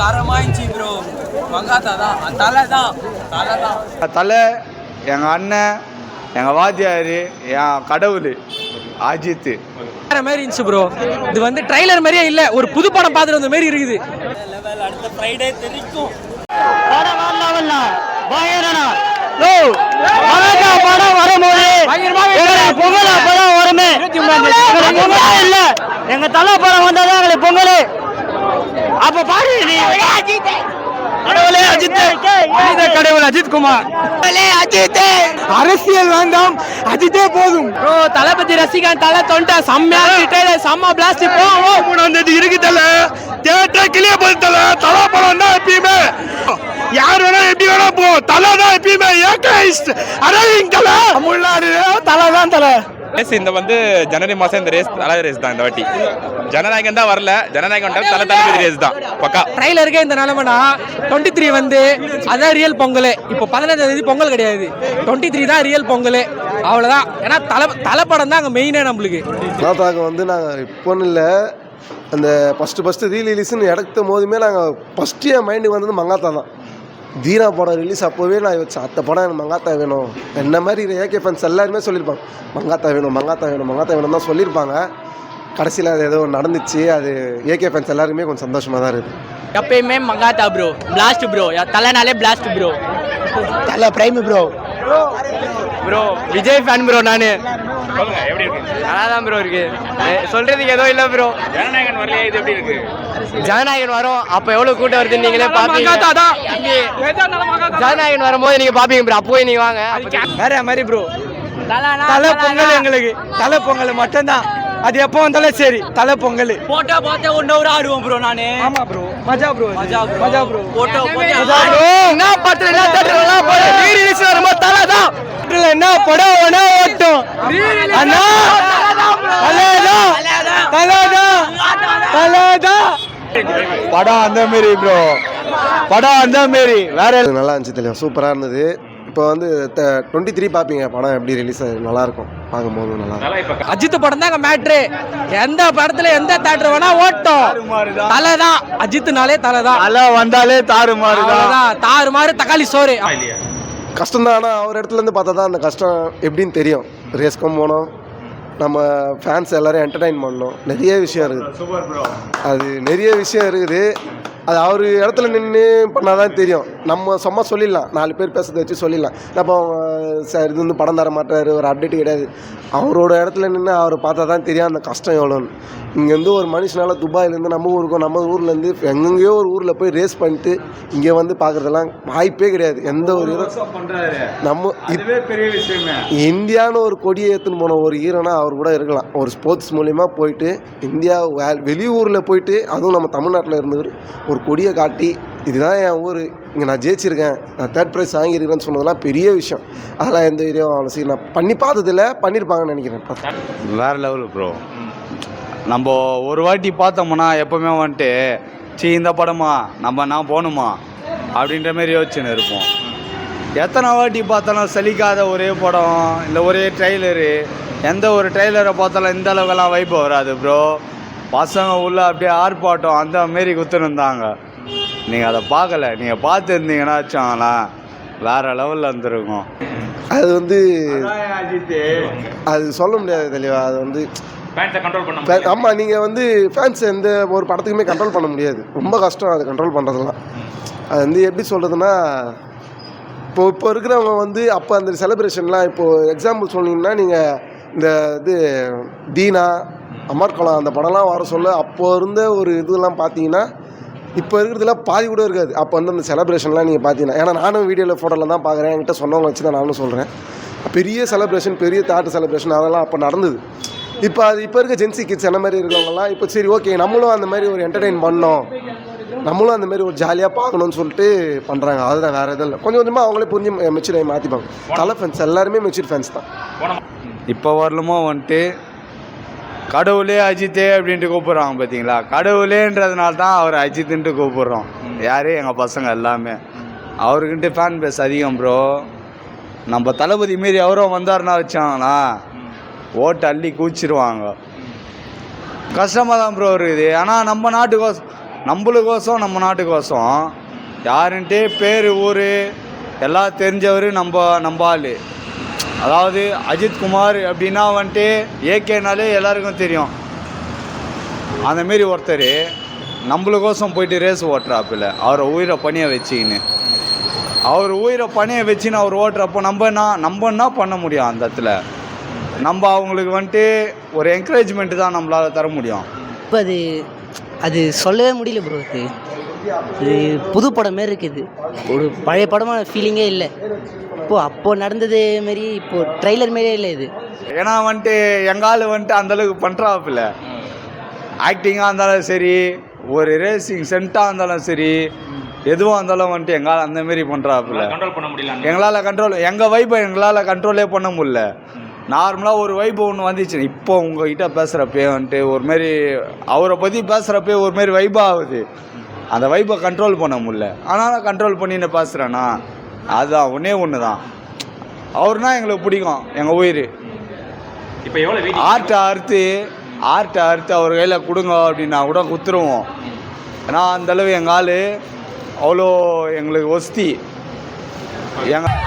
தரமா இருந்துச்சு ப்ரோ மங்காத்தா தான் தலை தான் தலை தான் தலை எங்கள் அண்ணன் எங்கள் வாத்தியார் என் கடவுள் அஜித் வேற மாதிரி இருந்துச்சு ப்ரோ இது வந்து ட்ரைலர் மாதிரியே இல்ல ஒரு புது படம் பார்த்துட்டு வந்த மாதிரி இருக்குது. லெவல் அடுத்த ஃப்ரைடே தெரிக்கும் படம் வரும்போது பொங்கல் படம் வருமே. பொங்கல் இல்ல எங்க தலை படம் வந்தாதான் எங்களுக்கு பொங்கல். அப்ப பாரு நீ. கடவுளே அஜித். கடவுள் அஜித் குமார். அஜித். அரசியல் வேண்டாம் அஜித்தே போதும். ப்ரோ தளபதி ரசிகன் தலை தொண்டை செம்மையா ட்ரைலர் செம்ம பிளாஸ்ட் போவோம் மூணாந்தேதி இருக்கு தலை. தேட்டர் கிளியர் பண்ண தலை. தலை படம் தான் எப்பயுமே. யார் வேணா எப்படி வேணா போ. தலை தான் எப்பயுமே. ஏகலைஸ்ட் அரவிங் தலை. தமிழ்நாடு தலை தான் தலை. ரேஸ் இந்த வந்து ஜனவரி மாதம் இந்த ரேஸ் தலை ரேஸ் தான் இந்த வாட்டி. ஜனநாயகன் தான் வரல. ஜனநாயகன் time தலை தளபதி ரேஸ் தான். பக்கா. ட்ரைலருக்கே இந்த நிலைமைனா டுவெண்ட்டி த்ரீ வந்து அதான் ரியல் பொங்கல். இப்போ பதினஞ்சாம் தேதி பொங்கல் கிடையாது. டுவெண்ட்டி த்ரீ தான் ரியல் பொங்கல். அவ்வளோதான் ஏன்னா தலை தலைப்படம் தான் அங்கே மெயினே நம்மளுக்கு. நாத்தாங்க வந்து நாங்கள் இப்போன்னு இல்லை. அந்த ஃபஸ்ட்டு ஃபஸ்ட்டு ரீ ரிலீஸ்னு எடுக்கும் போதுமே நாங்கள் ஃபஸ்ட்டு என் மைண்டுக்கு வந்தது மங்காத்தா தான். தீனா படம் ரிலீஸ் அப்போவே நான் வச்சேன் அத்த படம் எனக்கு மங்காத்தா வேணும். என்ன மாதிரி ஏகே ஃபேன்ஸ் எல்லாருமே சொல்லியிருப்பாங்க மங்காத்தா வேணும் மங்காத்தா வேணும் மங்காத்தா வேணும் தான் சொல்லியிருப்பாங்க. கடைசியில் அது ஏதோ நடந்துச்சு அது ஏகே ஃபேன்ஸ் எல்லாருமே கொஞ்சம் சந்தோஷமாக தான் இருக்குது எப்பயுமே Mankatha bro blast bro தலைனாலே blast bro Thala prime bro bro Vijay fan bro நானு. சொல்லுங்க எப்படி இருக்கு? நல்லா தான் ப்ரோ இருக்கு சொல்றதுக்கு எதுவும் இல்லை ப்ரோ ஜனநாயகன் வரலையே? இது எப்படி இருக்கு? ஜனநாயகன் வரும். அப்ப எவ்வளவு கூட்டம் வருதுன்னு நீங்களே பாப்பீங்க. ஜனநாயகன் வரும்போது நீங்க பாப்பீங்க ப்ரோ அப்போவே நீங்க வாங்க. வேற மாதிரி ப்ரோ தலை. பொங்கல் எங்களுக்கு. தலை பொங்கல் மட்டும்தான். அது எப்போ வந்தாலும் சரி. தலை பொங்கல். போட்டோ பார்த்தா ஒன்று ஒரு ஆடுவோம் ப்ரோ நானு. ஆமா ப்ரோ மஜா ப்ரோ மஜா bro. மஜா ப்ரோ போட்டோ என்ன படத்துல என்ன தேட்டர்ல ரீ ரிலீஸ் வரும்போது தலை தான். தேட்டர்ல என்ன படம் வேணா ஓட்டும் அண்ணா. தலைதான் தலைதான் தலைதான் படம் அந்த மாரி ப்ரோ படம் அந்த மாரி. வேற நல்லா இருந்துச்சு தெரியும். சூப்பராக இருந்தது. இப்போ வந்து டுவெண்ட்டி த்ரீ பார்ப்பீங்க படம் எப்படி ரிலீஸ் ஆகுது நல்லாயிருக்கும் பார்க்கும்போது நல்லா இருக்கும் அஜித் படம் தான் மேட்ரு எந்த படத்துல எந்த தேட்டர் வேணா ஓட்டும். தலை தான் அஜித்னாலே தலை தான் தலை வந்தாலே தாறுமாறு தான் அவ்வளவுதான். தாறு மாறு தக்காளி சோறு. கஷ்டம் தான் ஆனால் அவர் இடத்துலேருந்து பார்த்தா தான் அந்த கஷ்டம் எப்படின்னு தெரியும். ரேஸ்க்கும் போனோம். நம்ம ஃபேன்ஸ் எல்லாரையும் என்டர்டைன் பண்ணணும் நிறைய விஷயம் இருக்குது. அது நிறைய விஷயம் இருக்குது. அது அவர் இடத்துல நின்று பண்ணால் தான் தெரியும். நம்ம சும்மா சொல்லிடலாம். நாலு பேர் பேசுறதை வச்சு சொல்லிடலாம். அப்போ சார் இது வந்து படம் தர மாட்டாரு. ஒரு அப்டேட் கிடையாது. அவரோட இடத்துல நின்று அவர் பார்த்தா தான் தெரியும் அந்த கஷ்டம் எவ்வளோன்னு. இங்கேருந்து ஒரு மனுஷனால துபாயிலேருந்து நம்ம ஊருக்கும் நம்ம ஊர்லேருந்து எங்கெங்கேயோ ஒரு ஊரில் போய் ரேஸ் பண்ணிட்டு இங்கே வந்து பார்க்குறதெல்லாம் வாய்ப்பே கிடையாது. எந்த ஒரு hero- நம்ம இதுவே பெரிய விஷயமே. இந்தியான்னு ஒரு கொடியை ஏற்றுன்னு போன ஒரு ஹீரோனா அவர் கூட இருக்கலாம். ஒரு ஸ்போர்ட்ஸ் மூலிமா போயிட்டு இந்தியா வே வெளியூரில் போயிட்டு அதுவும் நம்ம தமிழ்நாட்டில் இருந்தவர் ஒரு கொடியை காட்டி இதுதான் என் ஊர் இங்கே நான் ஜெயிச்சிருக்கேன் நான் தேர்ட் ப்ரைஸ் வாங்கியிருக்கிறேன்னு சொன்னதெல்லாம் பெரிய விஷயம். அதெல்லாம் எந்த வீடியோ அவ்வளோ சரி நான் பண்ணி பார்த்ததில்ல பண்ணியிருப்பாங்கன்னு நினைக்கிறேன். வேறு லெவலு ப்ரோ நம்ம ஒரு வாட்டி பார்த்தோம்னா எப்போவுமே வந்துட்டு சீ இந்த படமா நம்ம நான் போகணுமா அப்படின்ற மாதிரி யோசிச்சுன்னு இருப்போம். எத்தனை வாட்டி பார்த்தாலும் சலிக்காத ஒரே படம் இல்லை ஒரே ட்ரெய்லரு எந்த ஒரு ட்ரெய்லரை பார்த்தாலும் இந்த அளவுக்கெல்லாம் வைப்பு வராது ப்ரோ பசங்க உள்ள அப்படியே ஆர்ப்பாட்டம் அந்த மாரி குத்துருந்தாங்க நீங்கள் அதை பார்க்கல. நீங்கள் பார்த்து இருந்தீங்கன்னா வச்சாங்களேன் வேற லெவலில் இருந்திருக்கும். அது வந்து அது சொல்ல முடியாது தெளிவா. அது வந்து ஃபேன்ஸை கண்ட்ரோல் பண்ண ஃபே- ஆமா நீங்கள் வந்து ஃபேன்ஸ் எந்த ஒரு படத்துக்குமே கண்ட்ரோல் பண்ண முடியாது. ரொம்ப கஷ்டம் அது கண்ட்ரோல் பண்ணுறதுலாம் அது வந்து எப்படி சொல்கிறதுனா இப்போ இப்போ இருக்கிறவங்க வந்து அப்போ அந்த செலிப்ரேஷன்லாம் இப்போது எக்ஸாம்பிள் சொன்னீங்கன்னா நீங்கள் இந்த இது தீனா அமர்கலம் அந்த படம்லாம் வர சொல்ல அப்போ இருந்த ஒரு இதெல்லாம் பார்த்தீங்கன்னா இப்போ இருக்கிறதுல பாதி கூட இருக்காது. அப்போ வந்து அந்த செலப்ரேஷன்லாம் நீங்கள் பார்த்தீங்கன்னா ஏன்னா நானும் வீடியோவில் ஃபோட்டோவில் தான் பார்க்குறேன். என்கிட்ட சொன்னவங்க வச்சு தான் நானும் சொல்கிறேன் பெரிய செலப்ரேஷன் பெரிய தேட்டர் செலப்ரேஷன் அதெல்லாம் அப்போ நடந்தது. இப்போ அது இப்போ இருக்க ஜென்சி கிட்ஸ் அந்த மாதிரி இருக்கவங்கலாம் இப்போ சரி ஓகே நம்மளும் அந்த மாதிரி ஒரு என்டர்டெயின் பண்ணோம். நம்மளும் அந்த மாதிரி ஒரு ஜாலியாக பார்க்கணும்னு சொல்லிட்டு பண்ணுறாங்க அதுதான் வேறு எதுவும் இல்லை. கொஞ்சம் கொஞ்சமாக அவங்களே புரிஞ்சு மெச்சூர் மாற்றிப்பாங்க தலை ஃபேன்ஸ் எல்லாருமே மெச்சூர் ஃபேன்ஸ் தான். இப்போ வரலுமோ வந்துட்டு கடவுளே அஜித்தே அப்படின்ட்டு கூப்பிட்றாங்க பார்த்தீங்களா கடவுளேன்றதுனால தான் அவர் அஜித்துன்ட்டு கூப்பிட்றோம். யார்? எங்கள் பசங்க எல்லாமே. அவருக்கிட்ட ஃபேன் பேஸ் அதிகம் ப்ரோ நம்ம தளபதி மாரி அவரும் வந்தாருன்னா வச்சாங்களா? ஓட்டு அள்ளி கூச்சிருவாங்க கஷ்டமாக தான் ப்ரோ இருக்குது. ஆனால் நம்ம நாட்டுக்கோசம் நம்மளுக்கோசம் நம்ம நாட்டுக்கோசம். யாருன்ட்டு பேர் ஊர் எல்லாம் தெரிஞ்சவர் நம்ம நம்ம ஆள். அதாவது அஜித்குமார் அப்படின்னா வந்துட்டு ஏகேனாலே எல்லாருக்கும் தெரியும். அந்த மாரி ஒருத்தர் நம்மளுக்கோசம் போயிட்டு ரேஸ் ஓட்டுறாப்புல. அவரை உயிரை பணியை வச்சுக்கின்னு. அவர் உயிரை பணியை வச்சுன்னு அவர் ஓட்டுறப்போ நம்ம என்ன நம்ம என்ன பண்ண முடியும் அந்த இடத்துல? நம்ம அவங்களுக்கு வந்துட்டு ஒரு என்கரேஜ்மெண்ட் தான் நம்மளால் தர முடியும். இப்போ அது அது சொல்லவே முடியல ப்ரோ அது. இது புது படம் மாரி இருக்குது. ஒரு பழைய படமான ஃபீலிங்கே இல்லை. இப்போ அப்போ நடந்தது மாரி இப்போ ட்ரைலர் மாரியே இல்லை இது. ஏன்னா வந்துட்டு எங்கால் வந்துட்டு அந்தளவுக்கு பண்ணுறாப்புல ஆக்டிங்காக இருந்தாலும் சரி ஒரு ரேசிங் சென்ட்டாக இருந்தாலும் சரி எதுவாக இருந்தாலும் வந்துட்டு எங்கால் அந்த மாரி பண்ணுறாப்புல கண்ட்ரோல் பண்ண முடியல எங்களால் கண்ட்ரோல் எங்கள் வைப்பை எங்களால் கண்ட்ரோலே பண்ண முடியல. நார்மலாக ஒரு வைப்பு ஒன்று வந்துச்சு இப்போ உங்ககிட்ட பேசுகிறப்பே வந்துட்டு ஒரு மாரி அவரை பற்றி பேசுகிறப்பே ஒரு மாரி வைப்பாக ஆகுது. அந்த வைப்பை கண்ட்ரோல் பண்ண முடியல. ஆனால் கண்ட்ரோல் பண்ணி நான் பேசுகிறேன்னா அதுதான் ஒன்றே ஒன்று தான் அவர்னா எங்களுக்கு பிடிக்கும் எங்கள் உயிர். இப்போ எவ்வளோ ஆர்ட்டை அறுத்து ஆர்ட்டை அறுத்து அவர் கையில் கொடுங்க அப்படின்னா கூட குத்துருவோம். ஏன்னா அந்தளவு எங்கள் ஆள் அவ்வளோ எங்களுக்கு ஒஸ்தி எங்கள்